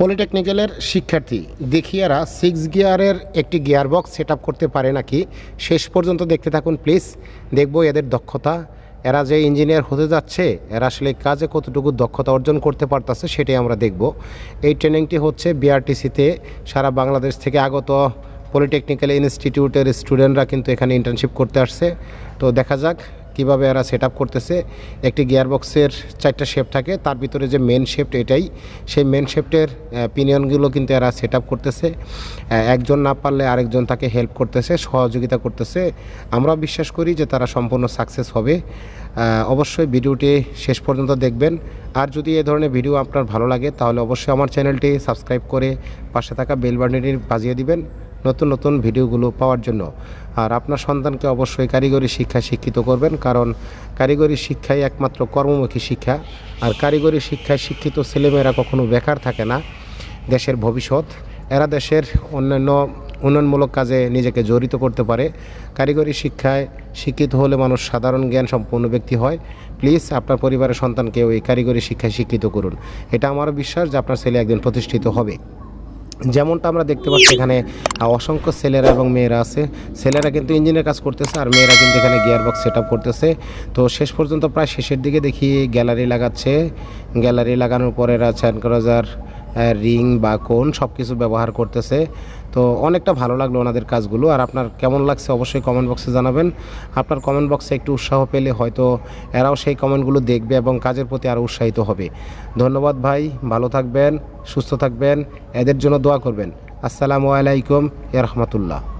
পলিটেকনিক্যালের শিক্ষার্থী দেখি এরা সিক্স গিয়ারের একটি গিয়ার বক্স সেট করতে পারে নাকি? শেষ পর্যন্ত দেখতে থাকুন প্লিজ দেখব এদের দক্ষতা। এরা যে ইঞ্জিনিয়ার হতে যাচ্ছে, এরা আসলে কাজে কতটুকু দক্ষতা অর্জন করতে পারতেছে সেটাই আমরা দেখব। এই ট্রেনিংটি হচ্ছে বিআরটিসিতে সারা বাংলাদেশ থেকে আগত পলিটেকনিক্যাল ইনস্টিটিউটের স্টুডেন্টরা কিন্তু এখানে ইন্টার্নশিপ করতে আসছে। তো দেখা যাক কীভাবে এরা সেট করতেছে, একটি গিয়ারবক্সের চারটা শেপ থাকে, তার ভিতরে যে মেন শেপট এটাই। সেই মেন শেপটের পিনিয়নগুলো কিন্তু এরা সেট করতেছে। একজন না পারলে আরেকজন তাকে হেল্প করতেছে, সহযোগিতা করতেছে। আমরা বিশ্বাস করি যে তারা সম্পূর্ণ সাকসেস হবে। অবশ্যই ভিডিওটি শেষ পর্যন্ত দেখবেন। আর যদি এ ধরনের ভিডিও আপনার ভালো লাগে, তাহলে অবশ্যই আমার চ্যানেলটি সাবস্ক্রাইব করে পাশে থাকা বেল বাটনটি বাজিয়ে দিবেন। নতুন নতুন ভিডিওগুলো পাওয়ার জন্য। আর আপনার সন্তানকে অবশ্যই কারিগরি শিক্ষায় শিক্ষিত করবেন, কারণ কারিগরি শিক্ষাই একমাত্র কর্মমুখী শিক্ষা। আর কারিগরি শিক্ষায় শিক্ষিত ছেলেমেয়েরা কখনো বেকার থাকে না। দেশের ভবিষ্যৎ, এরা দেশের অন্যান্য উন্নয়নমূলক কাজে নিজেকে জড়িত করতে পারে। কারিগরি শিক্ষায় শিক্ষিত হলে মানুষ সাধারণ জ্ঞান সম্পন্ন ব্যক্তি হয়। প্লিজ আপনার পরিবারের সন্তানকে ওই কারিগরি শিক্ষায় শিক্ষিত করুন। এটা আমারও বিশ্বাস যে আপনার ছেলে একদিন প্রতিষ্ঠিত হবে। যেমনটা আমরা দেখতে পাচ্ছি এখানে অসংখ্য ছেলেরা এবং মেয়েরা আছে। ছেলেরা কিন্তু ইঞ্জিনের কাজ করতেছে আর মেয়েরা কিন্তু এখানে গিয়ার বক্স সেট করতেছে। তো শেষ পর্যন্ত প্রায় শেষের দিকে দেখি গ্যালারি লাগাচ্ছে। গ্যালারি লাগানোর পরে এরা চ্যানক্রজার রিং বা কোন সব কিছু ব্যবহার করতেছে। তো অনেকটা ভালো লাগল ওনাদের কাজগুলো। আর আপনার কেমন লাগছে অবশ্যই কমেন্ট বক্সে জানাবেন। আপনার কমেন্ট বক্সে একটু উৎসাহ পেলে হয়তো এরাও সেই কমেন্টগুলো দেখবে এবং কাজের প্রতি আরও উৎসাহিত হবে। ধন্যবাদ ভাই, ভালো থাকবেন, সুস্থ থাকবেন, এদের জন্য দোয়া করবেন। আসসালামু আলাইকুম রহমতুল্লাহ।